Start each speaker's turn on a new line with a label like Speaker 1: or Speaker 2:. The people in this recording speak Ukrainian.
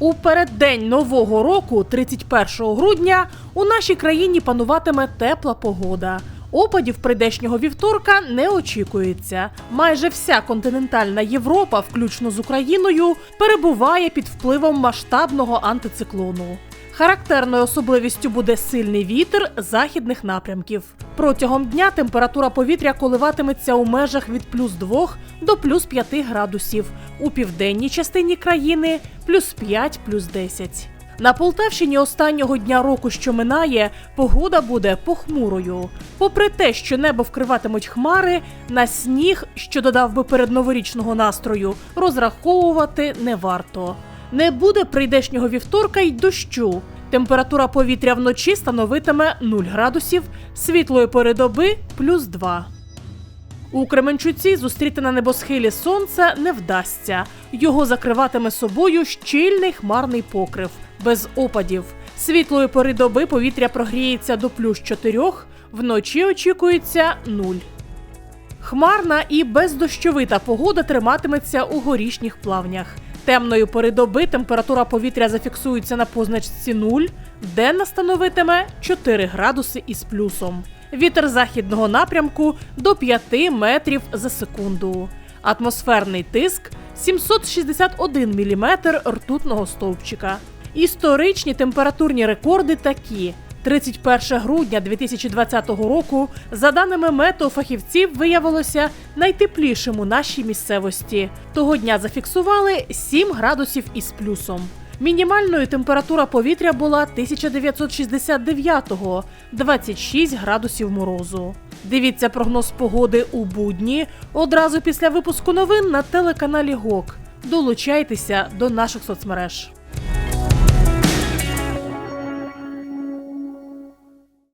Speaker 1: У переддень нового року, 31 грудня, у нашій країні пануватиме тепла погода. Опадів прийдешнього вівторка не очікується. Майже вся континентальна Європа, включно з Україною, перебуває під впливом масштабного антициклону. Характерною особливістю буде сильний вітер західних напрямків. Протягом дня температура повітря коливатиметься у межах від плюс 2 до плюс 5 градусів, у південній частині країни плюс 5, плюс 10. На Полтавщині останнього дня року, що минає, погода буде похмурою. Попри те, що небо вкриватимуть хмари, на сніг, що додав би передноворічного настрою, розраховувати не варто. Не буде прийдешнього вівторка й дощу. Температура повітря вночі становитиме 0 градусів, світлої доби плюс 2. У Кременчуці зустріти на небосхилі сонце не вдасться. Його закриватиме собою щільний хмарний покрив, без опадів. Світлої пори доби повітря прогріється до плюс 4, вночі очікується 0. Хмарна і бездощовита погода триматиметься у горішніх плавнях. Темної пори доби температура повітря зафіксується на позначці 0, денна становитиме 4 градуси із плюсом. Вітер західного напрямку до 5 метрів за секунду. Атмосферний тиск 761 міліметр ртутного стовпчика. Історичні температурні рекорди такі. 31 грудня 2020 року, за даними метеофахівців, виявилося найтеплішим у нашій місцевості. Того дня зафіксували 7 градусів із плюсом. Мінімальною температура повітря була 1969-го – 26 градусів морозу. Дивіться прогноз погоди у будні одразу після випуску новин на телеканалі ГОК. Долучайтеся до наших соцмереж.